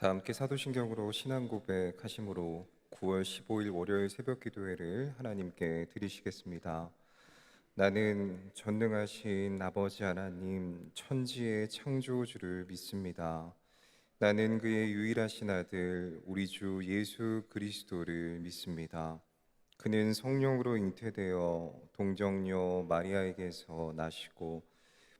다 함께 사도신경으로 신앙 고백하심으로 9월 15일 월요일 새벽 기도회를 하나님께 드리시겠습니다. 나는 전능하신 아버지 하나님 천지의 창조주를 믿습니다. 나는 그의 유일하신 아들 우리 주 예수 그리스도를 믿습니다. 그는 성령으로 잉태되어 동정녀 마리아에게서 나시고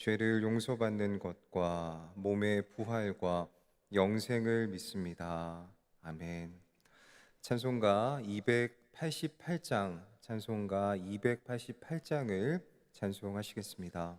죄를 용서받는 것과 몸의 부활과 영생을 믿습니다. 아멘. 찬송가 288장, 찬송가 288장을 찬송하시겠습니다.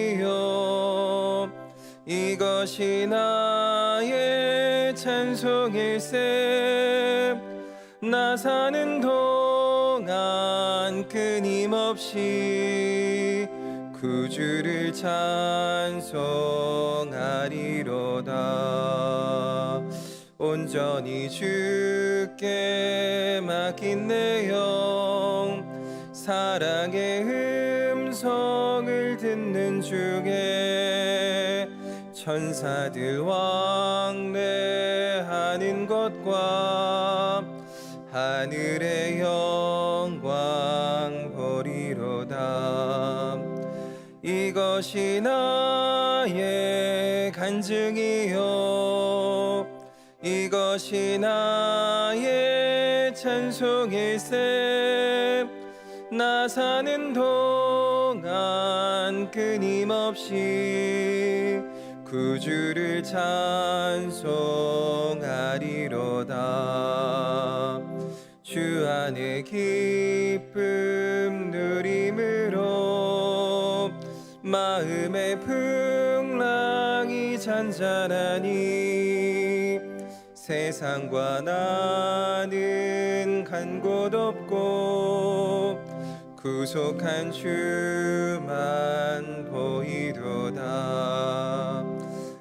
찬송일세 나 사는 동안 끊임없이 구주를 찬송하리로다. 온전히 주께 맡긴 내영 사랑의 음성을 듣는 중에 천사들 왕래 하는 것과 하늘의 영광 보리로다. 이것이 나의 간증이요. 이것이 나의 찬송일세 나 사는 동안 끊임없이 구주를 찬송하리로다. 주 안에 기쁨 누림으로 마음의 풍랑이 잔잔하니 세상과 나는 간 곳 없고 구속한 주만 보이도다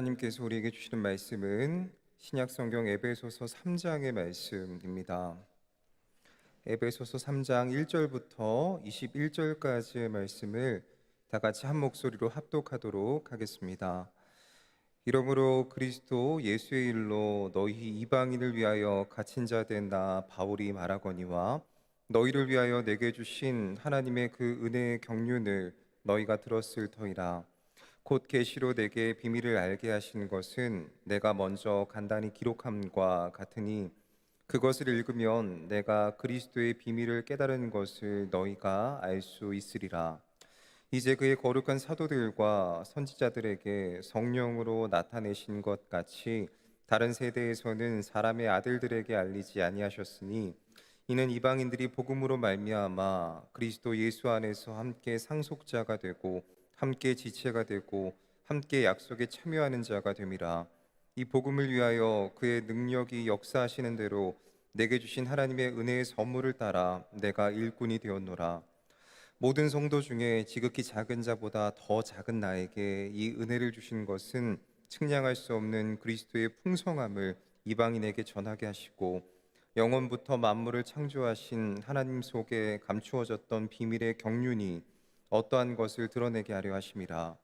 하나님께서 우리에게 주시는 말씀은 신약 성경 에베소서 3장의 말씀입니다. 에베소서 3장 1절부터 21절까지의 말씀을 다 같이 한 목소리로 합독하도록 하겠습니다. 이러므로 그리스도 예수의 일로 너희 이방인을 위하여 갇힌 자 된 나 바울이 말하거니와 너희를 위하여 내게 주신 하나님의 그 은혜의 경륜을 너희가 들었을 터이라 곧 계시로 내게 비밀을 알게 하신 것은 내가 먼저 간단히 기록함과 같으니 그것을 읽으면 내가 그리스도의 비밀을 깨달은 것을 너희가 알 수 있으리라. 이제 그의 거룩한 사도들과 선지자들에게 성령으로 나타내신 것 같이 다른 세대에서는 사람의 아들들에게 알리지 아니하셨으니 이는 이방인들이 복음으로 말미암아 그리스도 예수 안에서 함께 상속자가 되고 함께 지체가 되고 함께 약속에 참여하는 자가 됨이라. 이 복음을 위하여 그의 능력이 역사하시는 대로 내게 주신 하나님의 은혜의 선물을 따라 내가 일꾼이 되었노라. 모든 성도 중에 지극히 작은 자보다 더 작은 나에게 이 은혜를 주신 것은 측량할 수 없는 그리스도의 풍성함을 이방인에게 전하게 하시고 영원부터 만물을 창조하신 하나님 속에 감추어졌던 비밀의 경륜이 어떠한 것을 드러내게 하려 하심이라.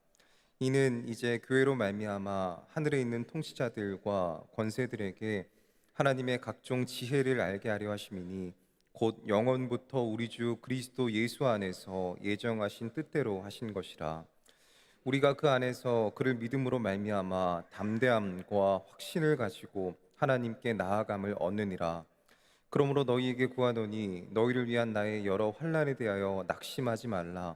이는 이제 교회로 말미암아 하늘에 있는 통치자들과 권세들에게 하나님의 각종 지혜를 알게 하려 하심이니 곧 영원부터 우리 주 그리스도 예수 안에서 예정하신 뜻대로 하신 것이라. 우리가 그 안에서 그를 믿음으로 말미암아 담대함과 확신을 가지고 하나님께 나아감을 얻느니라. 그러므로 너희에게 구하노니 너희를 위한 나의 여러 환난에 대하여 낙심하지 말라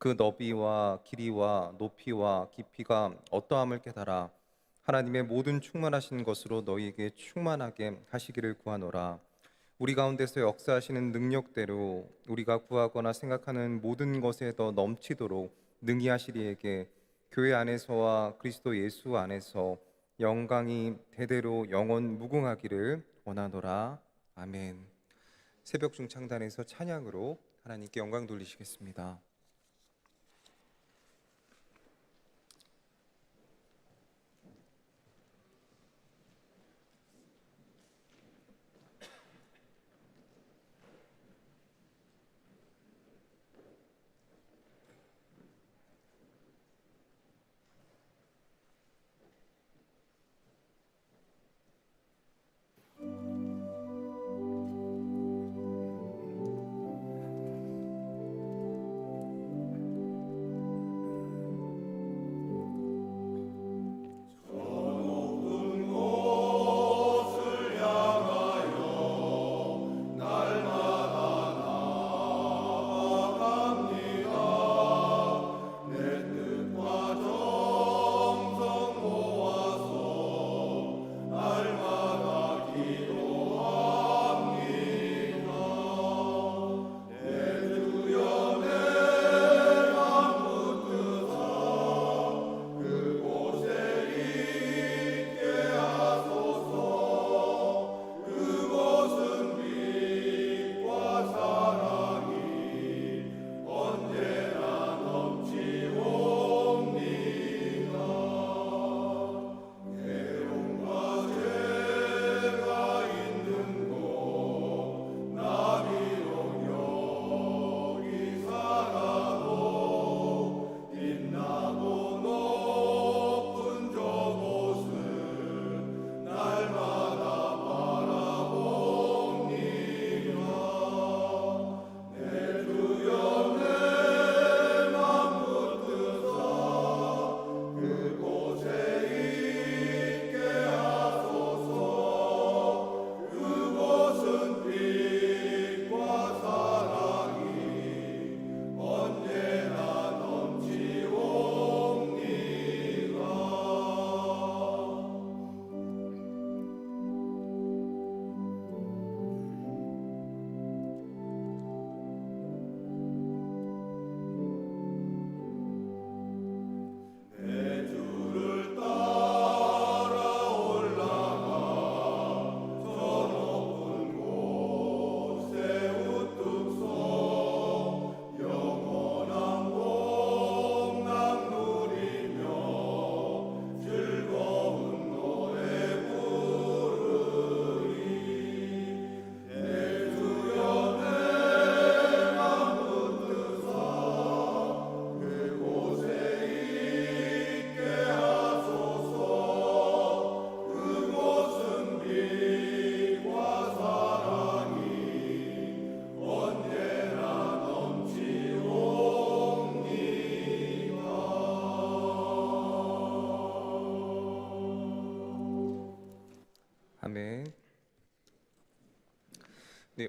그 너비와 길이와 높이와 깊이가 어떠함을 깨달아 하나님의 모든 충만하신 것으로 너희에게 충만하게 하시기를 구하노라 우리 가운데서 역사하시는 능력대로 우리가 구하거나 생각하는 모든 것에 더 넘치도록 능히 하시리에게 교회 안에서와 그리스도 예수 안에서 영광이 대대로 영원 무궁하기를 원하노라 아멘. 새벽 중창단에서 찬양으로 하나님께 영광 돌리시겠습니다.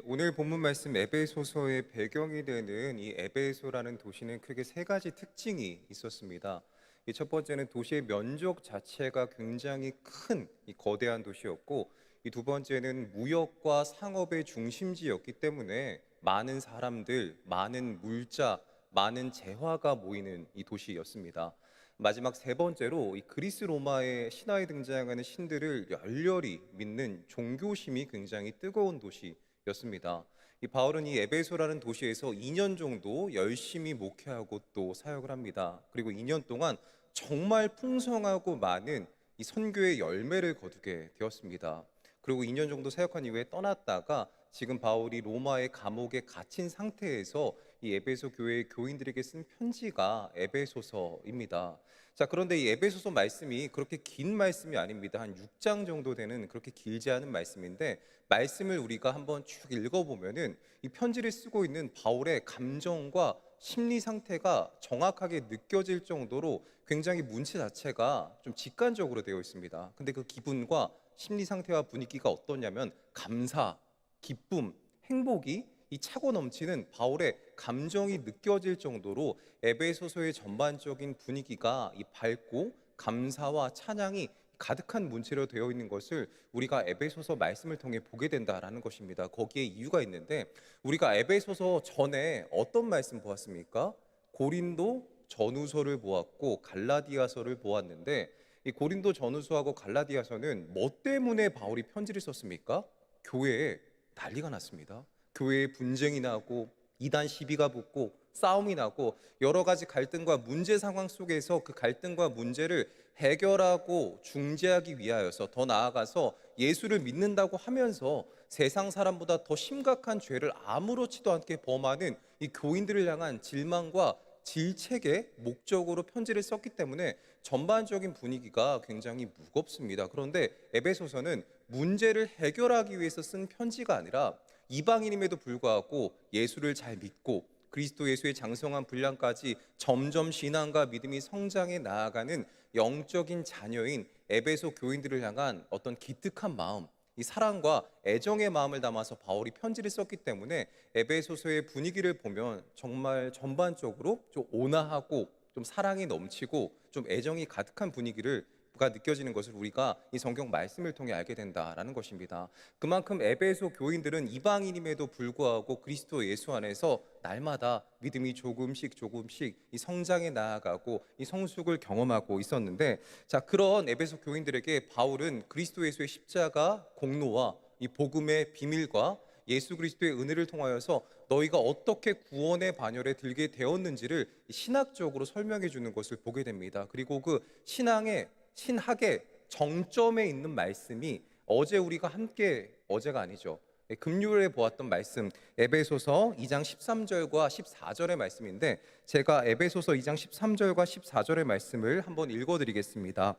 오늘 본문 말씀 에베소서의 배경이 되는 이 에베소라는 도시는 크게 세 가지 특징이 있었습니다. 이첫 번째는 도시의 면적 자체가 굉장히 큰이 거대한 도시였고 이 두 번째는 무역과 상업의 중심지였기 때문에 많은 사람들, 많은 물자, 많은 재화가 모이는 이 도시였습니다. 마지막 세 번째로 이 그리스 로마의 신화에 등장하는 신들을 열렬히 믿는 종교심이 굉장히 뜨거운 도시 였습니다. 이 바울은 이 에베소라는 도시에서 2년 정도 열심히 목회하고 또 사역을 합니다. 그리고 2년 동안 정말 풍성하고 많은 이 선교의 열매를 거두게 되었습니다. 그리고 2년 정도 사역한 이후에 떠났다가 지금 바울이 로마의 감옥에 갇힌 상태에서 이 에베소 교회의 교인들에게 쓴 편지가 에베소서입니다. 자, 그런데 이 에베소서 말씀이 그렇게 긴 말씀이 아닙니다. 한 6장 정도 되는 그렇게 길지 않은 말씀인데 말씀을 우리가 한번 쭉 읽어 보면은 이 편지를 쓰고 있는 바울의 감정과 심리 상태가 정확하게 느껴질 정도로 굉장히 문체 자체가 좀 직관적으로 되어 있습니다. 근데 그 기분과 심리 상태와 분위기가 어떠냐면 감사, 기쁨, 행복이 이 차고 넘치는 바울의 감정이 느껴질 정도로 에베소서의 전반적인 분위기가 이 밝고 감사와 찬양이 가득한 문체로 되어 있는 것을 우리가 에베소서 말씀을 통해 보게 된다라는 것입니다. 거기에 이유가 있는데 우리가 에베소서 전에 어떤 말씀 보았습니까? 고린도 전후서를 보았고 갈라디아서를 보았는데 이 고린도 전후서하고 갈라디아서는 뭐 때문에 바울이 편지를 썼습니까? 교회에 난리가 났습니다. 교회에 분쟁이 나고 이단 시비가 붙고 싸움이 나고 여러 가지 갈등과 문제 상황 속에서 그 갈등과 문제를 해결하고 중재하기 위하여서 더 나아가서 예수를 믿는다고 하면서 세상 사람보다 더 심각한 죄를 아무렇지도 않게 범하는 이 교인들을 향한 질망과 질책의 목적으로 편지를 썼기 때문에 전반적인 분위기가 굉장히 무겁습니다. 그런데 에베소서는 문제를 해결하기 위해서 쓴 편지가 아니라 이방인임에도 불구하고 예수를 잘 믿고 그리스도 예수의 장성한 분량까지 점점 신앙과 믿음이 성장해 나아가는 영적인 자녀인 에베소 교인들을 향한 어떤 기특한 마음, 이 사랑과 애정의 마음을 담아서 바울이 편지를 썼기 때문에 에베소서의 분위기를 보면 정말 전반적으로 좀 온화하고 좀 사랑이 넘치고 좀 애정이 가득한 분위기를 가 느껴지는 것을 우리가 이 성경 말씀을 통해 알게 된다라는 것입니다. 그만큼 에베소 교인들은 이방인임에도 불구하고 그리스도 예수 안에서 날마다 믿음이 조금씩 조금씩 이 성장해 나아가고 이 성숙을 경험하고 있었는데 자 그런 에베소 교인들에게 바울은 그리스도 예수의 십자가 공로와 이 복음의 비밀과 예수 그리스도의 은혜를 통하여서 너희가 어떻게 구원의 반열에 들게 되었는지를 신학적으로 설명해 주는 것을 보게 됩니다. 그리고 그 신앙의 신학의 정점에 있는 말씀이 어제 우리가 함께 어제가 아니죠. 예, 금요일에 보았던 말씀 에베소서 2장 13절과 14절의 말씀인데 제가 에베소서 2장 13절과 14절의 말씀을 한번 읽어 드리겠습니다.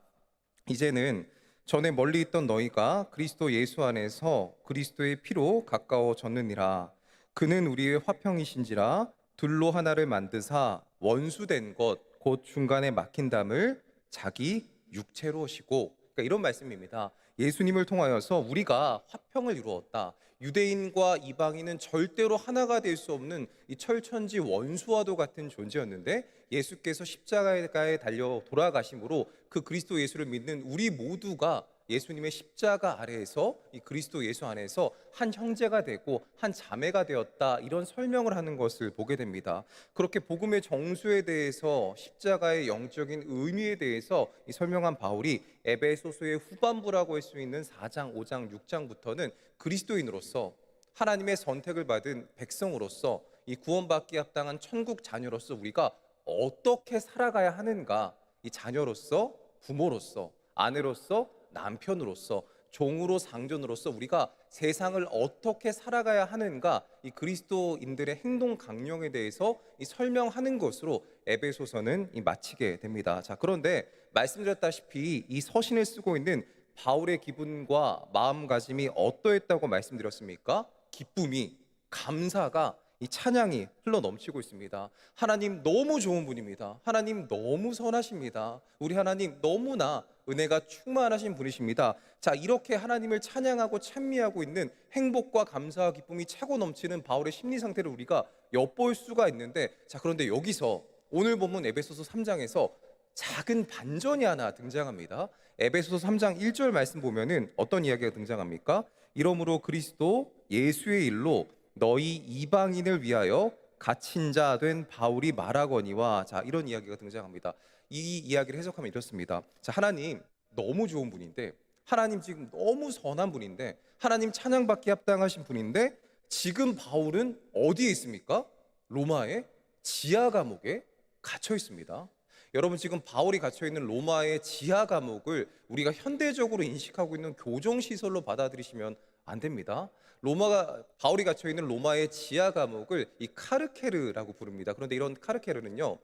이제는 전에 멀리 있던 너희가 그리스도 예수 안에서 그리스도의 피로 가까워졌느니라 그는 우리의 화평이신지라 둘로 하나를 만드사 원수된 것 곧 중간에 막힌 담을 자기 육체로 오시고 그러니까 이런 말씀입니다. 예수님을 통하여서 우리가 화평을 이루었다. 유대인과 이방인은 절대로 하나가 될 수 없는 이 철천지 원수와도 같은 존재였는데 예수께서 십자가에 달려 돌아가심으로 그 그리스도 예수를 믿는 우리 모두가 예수님의 십자가 아래에서 이 그리스도 예수 안에서 한 형제가 되고 한 자매가 되었다 이런 설명을 하는 것을 보게 됩니다. 그렇게 복음의 정수에 대해서 십자가의 영적인 의미에 대해서 이 설명한 바울이 에베소서의 후반부라고 할 수 있는 4장, 5장, 6장부터는 그리스도인으로서 하나님의 선택을 받은 백성으로서 이 구원받기 합당한 천국 자녀로서 우리가 어떻게 살아가야 하는가 이 자녀로서 부모로서 아내로서 남편으로서 종으로 상전으로서 우리가 세상을 어떻게 살아가야 하는가 이 그리스도인들의 행동 강령에 대해서 이 설명하는 것으로 에베소서는 이 마치게 됩니다. 자 그런데 말씀드렸다시피 이 서신을 쓰고 있는 바울의 기분과 마음가짐이 어떠했다고 말씀드렸습니까? 기쁨이 감사가 이 찬양이 흘러 넘치고 있습니다. 하나님 너무 좋은 분입니다. 하나님 너무 선하십니다. 우리 하나님 너무나 은혜가 충만하신 분이십니다. 자, 이렇게 하나님을 찬양하고 찬미하고 있는 행복과 감사와 기쁨이 차고 넘치는 바울의 심리 상태를 우리가 엿볼 수가 있는데 자, 그런데 여기서 오늘 본문 에베소서 3장에서 작은 반전이 하나 등장합니다. 에베소서 3장 1절 말씀 보면은 어떤 이야기가 등장합니까? 이러므로 그리스도 예수의 일로 너희 이방인을 위하여 갇힌 자 된 바울이 말하거니와 자 이런 이야기가 등장합니다. 이 이야기를 해석하면 이렇습니다. 자 하나님 너무 좋은 분인데 하나님 지금 너무 선한 분인데 하나님 찬양받기 합당하신 분인데 지금 바울은 어디에 있습니까? 로마의 지하 감옥에 갇혀 있습니다. 여러분 지금 바울이 갇혀 있는 로마의 지하 감옥을 우리가 현대적으로 인식하고 있는 교정 시설로 받아들이시면 안 됩니다. 로마가 바울이 갇혀 있는 로마의 지하 감옥을 이 카르케르라고 부릅니다. 그런데 이런 카르케르는요.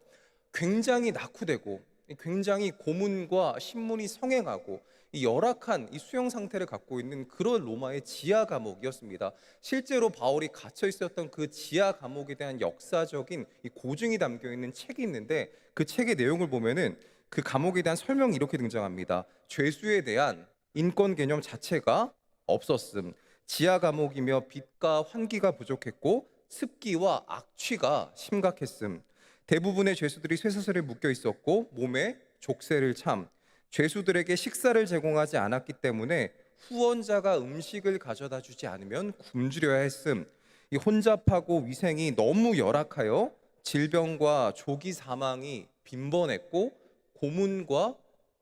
굉장히 낙후되고 굉장히 고문과 신문이 성행하고 이 열악한 이 수용 상태를 갖고 있는 그런 로마의 지하 감옥이었습니다. 실제로 바울이 갇혀 있었던 그 지하 감옥에 대한 역사적인 이 고증이 담겨 있는 책이 있는데 그 책의 내용을 보면은 그 감옥에 대한 설명이 이렇게 등장합니다. 죄수에 대한 인권 개념 자체가 없었음. 지하 감옥이며 빛과 환기가 부족했고 습기와 악취가 심각했음. 대부분의 죄수들이 쇠사슬에 묶여 있었고 몸에 족쇄를 참 죄수들에게 식사를 제공하지 않았기 때문에 후원자가 음식을 가져다 주지 않으면 굶주려야 했음. 이 혼잡하고 위생이 너무 열악하여 질병과 조기 사망이 빈번했고 고문과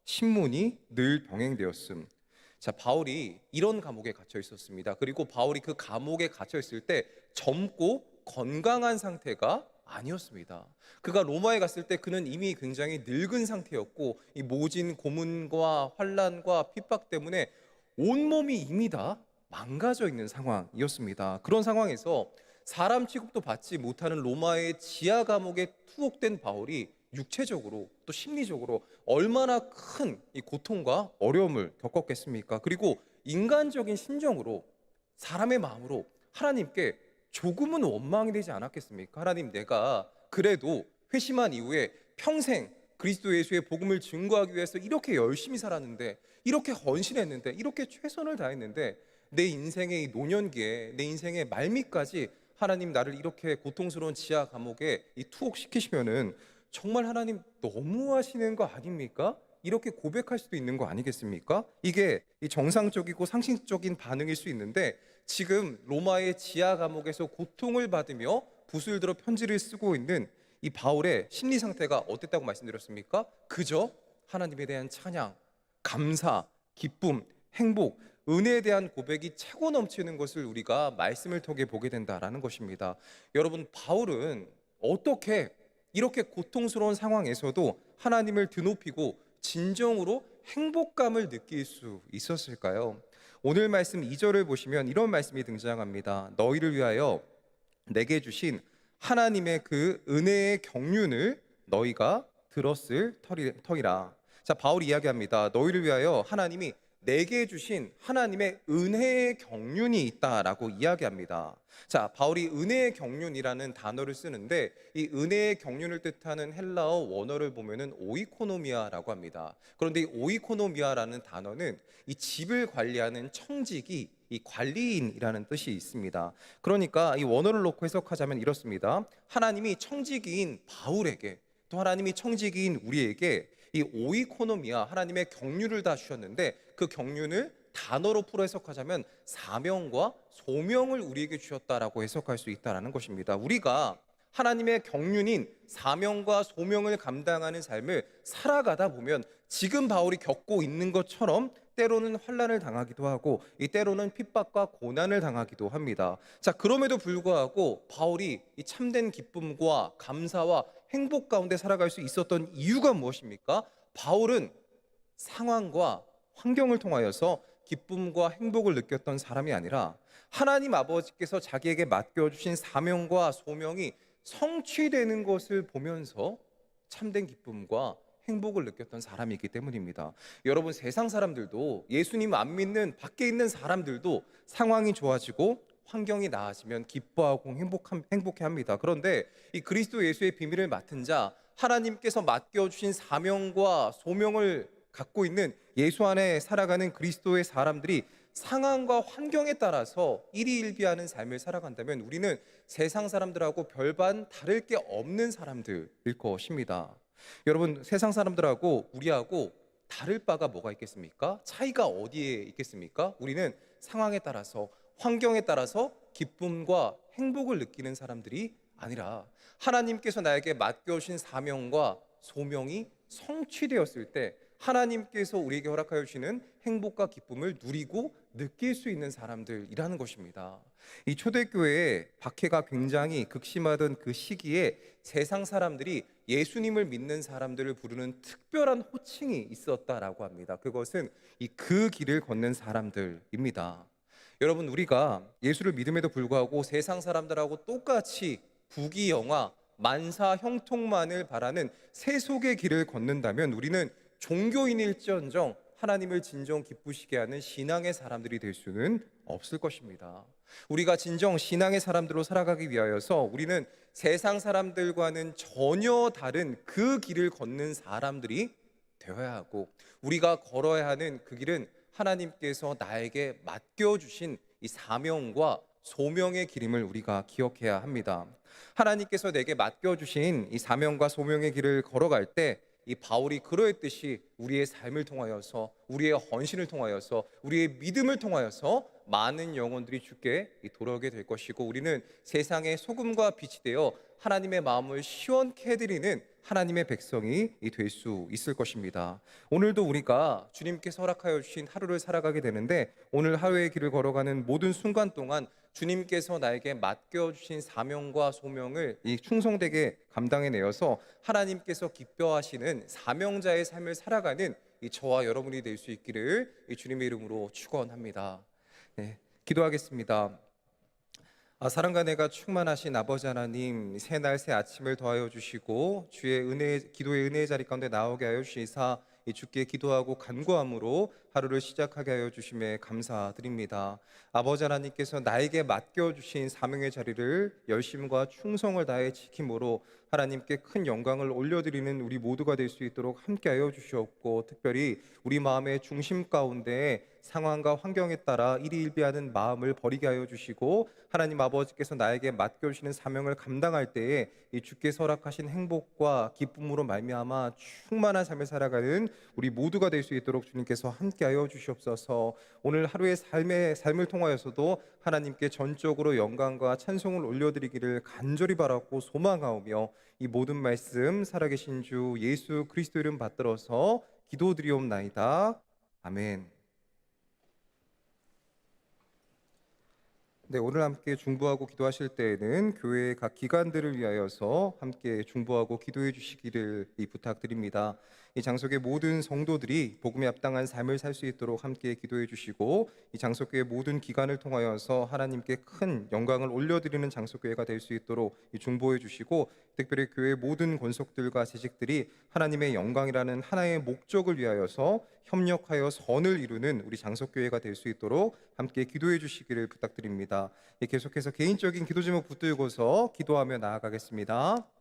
신문이 늘 병행되었음. 자, 바울이 이런 감옥에 갇혀 있었습니다. 그리고 바울이 그 감옥에 갇혀 있을 때 젊고 건강한 상태가 아니었습니다. 그가 로마에 갔을 때 그는 이미 굉장히 늙은 상태였고 이 모진 고문과 환란과 핍박 때문에 온몸이 이미 다 망가져 있는 상황이었습니다. 그런 상황에서 사람 취급도 받지 못하는 로마의 지하 감옥에 투옥된 바울이 육체적으로 또 심리적으로 얼마나 큰 이 고통과 어려움을 겪었겠습니까? 그리고 인간적인 심정으로 사람의 마음으로 하나님께 조금은 원망이 되지 않았겠습니까? 하나님 내가 그래도 회심한 이후에 평생 그리스도 예수의 복음을 증거하기 위해서 이렇게 열심히 살았는데 이렇게 헌신했는데 이렇게 최선을 다했는데 내 인생의 이 노년기에 내 인생의 말미까지 하나님 나를 이렇게 고통스러운 지하 감옥에 이 투옥시키시면은 정말 하나님 너무하시는 거 아닙니까? 이렇게 고백할 수도 있는 거 아니겠습니까? 이게 이 정상적이고 상식적인 반응일 수 있는데 지금 로마의 지하 감옥에서 고통을 받으며 붓을 들어 편지를 쓰고 있는 이 바울의 심리 상태가 어땠다고 말씀드렸습니까? 그저 하나님에 대한 찬양, 감사, 기쁨, 행복, 은혜에 대한 고백이 차고 넘치는 것을 우리가 말씀을 통해 보게 된다라는 것입니다. 여러분 바울은 어떻게 이렇게 고통스러운 상황에서도 하나님을 드높이고 진정으로 행복감을 느낄 수 있었을까요? 오늘 말씀 2절을 보시면 이런 말씀이 등장합니다. 너희를 위하여 내게 주신 하나님의 그 은혜의 경륜을 너희가 들었을 터이라. 자, 바울이 이야기합니다. 너희를 위하여 하나님이 내게 주신 하나님의 은혜의 경륜이 있다라고 이야기합니다. 자, 바울이 은혜의 경륜이라는 단어를 쓰는데 이 은혜의 경륜을 뜻하는 헬라어 원어를 보면은 오이코노미아라고 합니다. 그런데 이 오이코노미아라는 단어는 이 집을 관리하는 청직이 이 관리인이라는 뜻이 있습니다. 그러니까 이 원어를 놓고 해석하자면 이렇습니다. 하나님이 청지기인 바울에게 또 하나님이 청지기인 우리에게 이 오이코노미아 하나님의 경륜을 다 주셨는데 그 경륜을 단어로 풀어 해석하자면 사명과 소명을 우리에게 주셨다라고 해석할 수 있다라는 것입니다. 우리가 하나님의 경륜인 사명과 소명을 감당하는 삶을 살아가다 보면 지금 바울이 겪고 있는 것처럼 때로는 환란을 당하기도 하고 이 때로는 핍박과 고난을 당하기도 합니다. 자, 그럼에도 불구하고 바울이 이 참된 기쁨과 감사와 행복 가운데 살아갈 수 있었던 이유가 무엇입니까? 바울은 상황과 환경을 통하여서 기쁨과 행복을 느꼈던 사람이 아니라 하나님 아버지께서 자기에게 맡겨주신 사명과 소명이 성취되는 것을 보면서 참된 기쁨과 행복을 느꼈던 사람이기 때문입니다. 여러분 세상 사람들도 예수님 안 믿는 밖에 있는 사람들도 상황이 좋아지고 환경이 나아지면 기뻐하고 행복함, 행복해 합니다. 그런데 이 그리스도 예수의 비밀을 맡은 자 하나님께서 맡겨주신 사명과 소명을 갖고 있는 예수 안에 살아가는 그리스도의 사람들이 상황과 환경에 따라서 일희일비하는 삶을 살아간다면 우리는 세상 사람들하고 별반 다를 게 없는 사람들일 것입니다. 여러분 세상 사람들하고 우리하고 다를 바가 뭐가 있겠습니까? 차이가 어디에 있겠습니까? 우리는 상황에 따라서 환경에 따라서 기쁨과 행복을 느끼는 사람들이 아니라 하나님께서 나에게 맡겨주신 사명과 소명이 성취되었을 때 하나님께서 우리에게 허락하여 주시는 행복과 기쁨을 누리고 느낄 수 있는 사람들이라는 것입니다. 이 초대교회에 박해가 굉장히 극심하던 그 시기에 세상 사람들이 예수님을 믿는 사람들을 부르는 특별한 호칭이 있었다라고 합니다. 그것은 이 그 길을 걷는 사람들입니다. 여러분 우리가 예수를 믿음에도 불구하고 세상 사람들하고 똑같이 부귀 영화 만사 형통만을 바라는 세속의 길을 걷는다면 우리는 종교인일지언정 하나님을 진정 기쁘시게 하는 신앙의 사람들이 될 수는 없을 것입니다. 우리가 진정 신앙의 사람들로 살아가기 위하여서 우리는 세상 사람들과는 전혀 다른 그 길을 걷는 사람들이 되어야 하고 우리가 걸어야 하는 그 길은 하나님께서 나에게 맡겨 주신 이 사명과 소명의 길임을 우리가 기억해야 합니다. 하나님께서 내게 맡겨 주신 이 사명과 소명의 길을 걸어갈 때 이 바울이 그러했듯이 우리의 삶을 통하여서 우리의 헌신을 통하여서 우리의 믿음을 통하여서 많은 영혼들이 주께 돌아오게 될 것이고 우리는 세상의 소금과 빛이 되어 하나님의 마음을 시원케 해드리는 하나님의 백성이 될 수 있을 것입니다. 오늘도 우리가 주님께서 허락하여 주신 하루를 살아가게 되는데 오늘 하루의 길을 걸어가는 모든 순간 동안 주님께서 나에게 맡겨 주신 사명과 소명을 이 충성되게 감당해 내어서 하나님께서 기뻐하시는 사명자의 삶을 살아가는 이 저와 여러분이 될 수 있기를 이 주님의 이름으로 축원합니다. 네, 기도하겠습니다. 아, 사랑과 내가 충만하신 아버지 하나님 새날 새 아침을 더하여 주시고 주의 은혜 기도의 은혜의 자리 가운데 나오게 하여 주시사 이 주께 기도하고 간구함으로 하루를 시작하게 하여 주심에 감사드립니다. 아버지 하나님께서 나에게 맡겨 주신 사명의 자리를 열심과 충성을 다해 지킴으로 하나님께 큰 영광을 올려드리는 우리 모두가 될 수 있도록 함께하여 주시옵고 특별히 우리 마음의 중심 가운데 상황과 환경에 따라 일희일비하는 마음을 버리게 하여 주시고 하나님 아버지께서 나에게 맡겨주시는 사명을 감당할 때에 이 주께서 허락하신 행복과 기쁨으로 말미암아 충만한 삶을 살아가는 우리 모두가 될 수 있도록 주님께서 함께하여 주시옵소서. 오늘 하루의 삶의 삶을 통하여서도 하나님께 전적으로 영광과 찬송을 올려드리기를 간절히 바라고 소망하오며 이 모든 말씀 살아계신 주 예수 그리스도 이름 받들어서 기도드리옵나이다 아멘. 네, 오늘 함께 중보하고 기도하실 때에는 교회의 각 기관들을 위하여서 함께 중보하고 기도해 주시기를 부탁드립니다. 이 장속의 모든 성도들이 복음에 합당한 삶을 살 수 있도록 함께 기도해 주시고 이 장속교회 모든 기관을 통하여서 하나님께 큰 영광을 올려드리는 장속교회가 될 수 있도록 중보해 주시고 특별히 교회 모든 권속들과 재직들이 하나님의 영광이라는 하나의 목적을 위하여서 협력하여 선을 이루는 우리 장속교회가 될 수 있도록 함께 기도해 주시기를 부탁드립니다. 계속해서 개인적인 기도 제목 붙들고서 기도하며 나아가겠습니다.